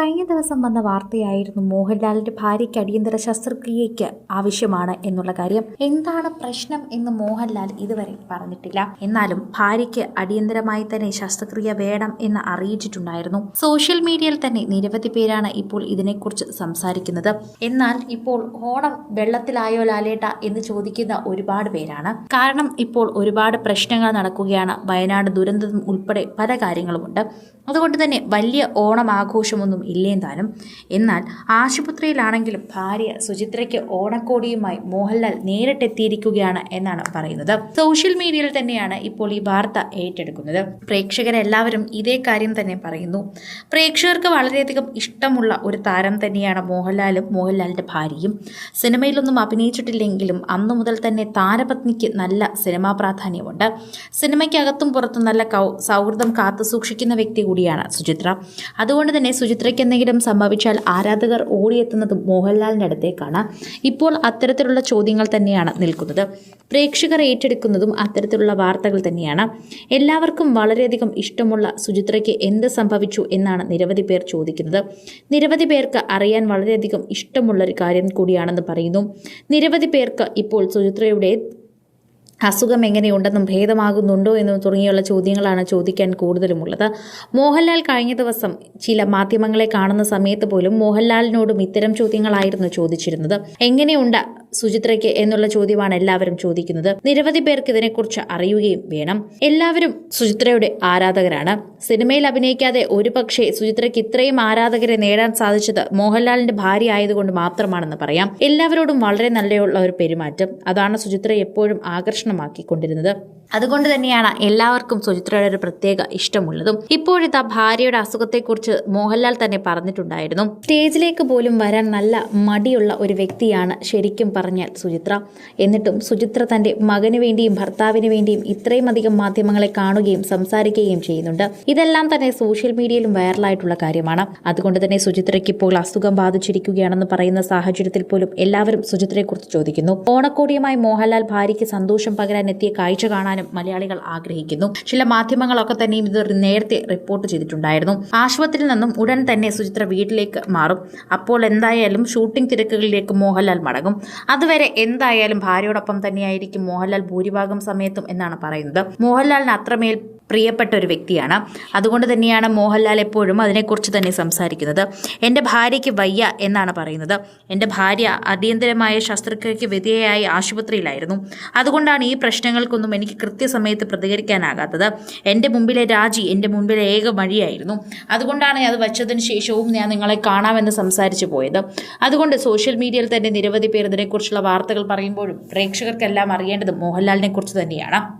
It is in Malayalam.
കഴിഞ്ഞ ദിവസം വന്ന വാർത്തയായിരുന്നു മോഹൻലാലിന്റെ ഭാര്യയ്ക്ക് അടിയന്തര ശസ്ത്രക്രിയയ്ക്ക് ആവശ്യമാണ് എന്നുള്ള കാര്യം. എന്താണ് പ്രശ്നം എന്ന് മോഹൻലാൽ ഇതുവരെ പറഞ്ഞിട്ടില്ല. എന്നാലും ഭാര്യയ്ക്ക് അടിയന്തരമായി തന്നെ ശസ്ത്രക്രിയ വേണം എന്ന് അറിയിച്ചിട്ടുണ്ടായിരുന്നു. സോഷ്യൽ മീഡിയയിൽ തന്നെ നിരവധി പേരാണ് ഇപ്പോൾ ഇതിനെക്കുറിച്ച് സംസാരിക്കുന്നത്. എന്നാൽ ഇപ്പോൾ ഓണം വെള്ളത്തിലായോ ലാലേട്ട എന്ന് ചോദിക്കുന്ന ഒരുപാട് പേരാണ്. കാരണം ഇപ്പോൾ ഒരുപാട് പ്രശ്നങ്ങൾ നടക്കുകയാണ്. വയനാട് ദുരന്തം ഉൾപ്പെടെ പല കാര്യങ്ങളുമുണ്ട്. അതുകൊണ്ട് തന്നെ വലിയ ഓണം ആഘോഷമൊന്നും ഇല്ലേ താനും. എന്നാൽ ആശുപത്രിയിലാണെങ്കിലും ഭാര്യ സുചിത്രയ്ക്ക് ഓണക്കോടിയുമായി മോഹൻലാൽ നേരിട്ടെത്തിയിരിക്കുകയാണ് എന്നാണ് പറയുന്നത്. സോഷ്യൽ മീഡിയയിൽ തന്നെയാണ് ഇപ്പോൾ ഈ വാർത്ത ഏറ്റെടുക്കുന്നത്. പ്രേക്ഷകരെല്ലാവരും ഇതേ കാര്യം തന്നെ പറയുന്നു. പ്രേക്ഷകർക്ക് വളരെയധികം ഇഷ്ടമുള്ള ഒരു താരം തന്നെയാണ് മോഹൻലാലും മോഹൻലാലിന്റെ ഭാര്യയും. സിനിമയിലൊന്നും അഭിനയിച്ചിട്ടില്ലെങ്കിലും അന്നു മുതൽ തന്നെ താരപത്നിക്ക് നല്ല സിനിമാ പ്രാധാന്യമുണ്ട്. സിനിമയ്ക്കകത്തും പുറത്തും നല്ല സൗഹൃദം കാത്തു സൂക്ഷിക്കുന്ന വ്യക്തി കൂടിയാണ് സുചിത്ര. അതുകൊണ്ട് തന്നെ സുചിത്രയ്ക്ക് എന്തെങ്കിലും സംഭവിച്ചാൽ ആരാധകർ ഓടിയെത്തുന്നത് മോഹൻലാലിന്റെ അടുത്തേക്കാണ്. ഇപ്പോൾ അത്തരത്തിലുള്ള ചോദ്യങ്ങൾ തന്നെയാണ് നിൽക്കുന്നത്. പ്രേക്ഷകർ ഏറ്റെടുക്കുന്നതും അത്തരത്തിലുള്ള വാർത്തകൾ തന്നെയാണ്. എല്ലാവർക്കും വളരെയധികം ഇഷ്ടമുള്ള സുചിത്രയ്ക്ക് എന്ത് സംഭവിച്ചു എന്നാണ് നിരവധി പേർ ചോദിക്കുന്നത്. നിരവധി പേർക്ക് അറിയാൻ വളരെയധികം ഇഷ്ടമുള്ള ഒരു കാര്യം കൂടിയാണെന്ന് പറയുന്നു. നിരവധി പേർക്ക് ഇപ്പോൾ സുചിത്രയുടെ അസുഖം എങ്ങനെയുണ്ടെന്നും ഭേദമാകുന്നുണ്ടോ എന്നും തുടങ്ങിയുള്ള ചോദ്യങ്ങളാണ് ചോദിക്കാൻ കൂടുതലുമുള്ളത്. മോഹൻലാൽ കഴിഞ്ഞ ദിവസം ചില മാധ്യമങ്ങളെ കാണുന്ന സമയത്ത് പോലും മോഹൻലാലിനോടും ഇത്തരം ചോദ്യങ്ങളായിരുന്നു ചോദിച്ചിരുന്നത്. എങ്ങനെയുണ്ട് സുചിത്രയ്ക്ക് എന്നുള്ള ചോദ്യമാണ് എല്ലാവരും ചോദിക്കുന്നത്. നിരവധി പേർക്ക് ഇതിനെക്കുറിച്ച് അറിയുകയും വേണം. എല്ലാവരും സുചിത്രയുടെ ആരാധകരാണ്. സിനിമയിൽ അഭിനയിക്കാതെ ഒരുപക്ഷെ സുചിത്രയ്ക്ക് ഇത്രയും ആരാധകരെ നേടാൻ സാധിച്ചത് മോഹൻലാലിന്റെ ഭാര്യ ആയതുകൊണ്ട് മാത്രമാണെന്ന് പറയാം. എല്ലാവരോടും വളരെ നല്ലയുള്ള ഒരു പെരുമാറ്റം. അതാണ് സുചിത്ര എപ്പോഴും ആകർഷണമാക്കിക്കൊണ്ടിരുന്നത്. അതുകൊണ്ട് തന്നെയാണ് എല്ലാവർക്കും സുചിത്രയുടെ ഒരു പ്രത്യേക ഇഷ്ടമുള്ളതും. ഇപ്പോഴിതാ ഭാര്യയുടെ അസുഖത്തെക്കുറിച്ച് മോഹൻലാൽ തന്നെ പറഞ്ഞിട്ടുണ്ടായിരുന്നു. സ്റ്റേജിലേക്ക് പോലും വരാൻ നല്ല മടിയുള്ള ഒരു വ്യക്തിയാണ് ശരിക്കും പറഞ്ഞാൽ സുചിത്ര. എന്നിട്ടും സുചിത്ര തന്റെ മകന് വേണ്ടിയും ഭർത്താവിന് വേണ്ടിയും ഇത്രയും അധികം മാധ്യമങ്ങളെ കാണുകയും സംസാരിക്കുകയും ചെയ്യുന്നുണ്ട്. ഇതെല്ലാം തന്നെ സോഷ്യൽ മീഡിയയിലും വൈറലായിട്ടുള്ള കാര്യമാണ്. അതുകൊണ്ട് തന്നെ സുചിത്രയ്ക്ക് ഇപ്പോൾ അസുഖം ബാധിച്ചിരിക്കുകയാണെന്ന് പറയുന്ന സാഹചര്യത്തിൽ പോലും എല്ലാവരും സുചിത്രയെക്കുറിച്ച് ചോദിക്കുന്നു. ഓണക്കോടിയുമായി മോഹൻലാൽ ഭാര്യയ്ക്ക് സന്തോഷം പകരാൻ എത്തിയ കാഴ്ച കാണാനും മലയാളികൾ ആഗ്രഹിക്കുന്നു. ചില മാധ്യമങ്ങളൊക്കെ തന്നെയും ഇത് നേരത്തെ റിപ്പോർട്ട് ചെയ്തിട്ടുണ്ടായിരുന്നു. ആശുപത്രിയിൽ നിന്നും ഉടൻ തന്നെ സുചിത്ര വീട്ടിലേക്ക് മാറും. അപ്പോൾ എന്തായാലും ഷൂട്ടിംഗ് തിരക്കുകളിലേക്ക് മോഹൻലാൽ മടങ്ങും. അതുവരെ എന്തായാലും ഭാര്യയോടൊപ്പം തന്നെയായിരിക്കും മോഹൻലാൽ ഭൂരിഭാഗം സമയത്തും എന്നാണ് പറയുന്നത്. മോഹൻലാലിന് അത്രമേൽ പ്രിയപ്പെട്ട ഒരു വ്യക്തിയാണ്. അതുകൊണ്ട് തന്നെയാണ് മോഹൻലാൽ എപ്പോഴും അതിനെക്കുറിച്ച് തന്നെ സംസാരിക്കുന്നത്. എന്റെ ഭാര്യയ്ക്ക് വയ്യ എന്നാണ് പറയുന്നത്. എന്റെ ഭാര്യ അടിയന്തരമായ ശസ്ത്രക്രിയയ്ക്ക് വിധേയയായി ആശുപത്രിയിലായിരുന്നു. അതുകൊണ്ടാണ് ഈ പ്രശ്നങ്ങൾക്കൊന്നും എനിക്ക് കൃത്യസമയത്ത് പ്രതികരിക്കാനാകാത്തത്. എന്റെ മുമ്പിലെ രാജി എന്റെ മുമ്പിലെ ഏക വഴിയായിരുന്നു. അതുകൊണ്ടാണ് അത് വച്ചതിന് ശേഷവും ഞാൻ നിങ്ങളെ കാണാമെന്ന് സംസാരിച്ചു പോയത്. അതുകൊണ്ട് സോഷ്യൽ മീഡിയയിൽ തന്നെ നിരവധി പേർ ഇതിനെക്കുറിച്ചുള്ള വാർത്തകൾ പറയുമ്പോഴും പ്രേക്ഷകർക്കെല്ലാം അറിയേണ്ടത് മോഹൻലാലിനെ കുറിച്ച് തന്നെയാണ്.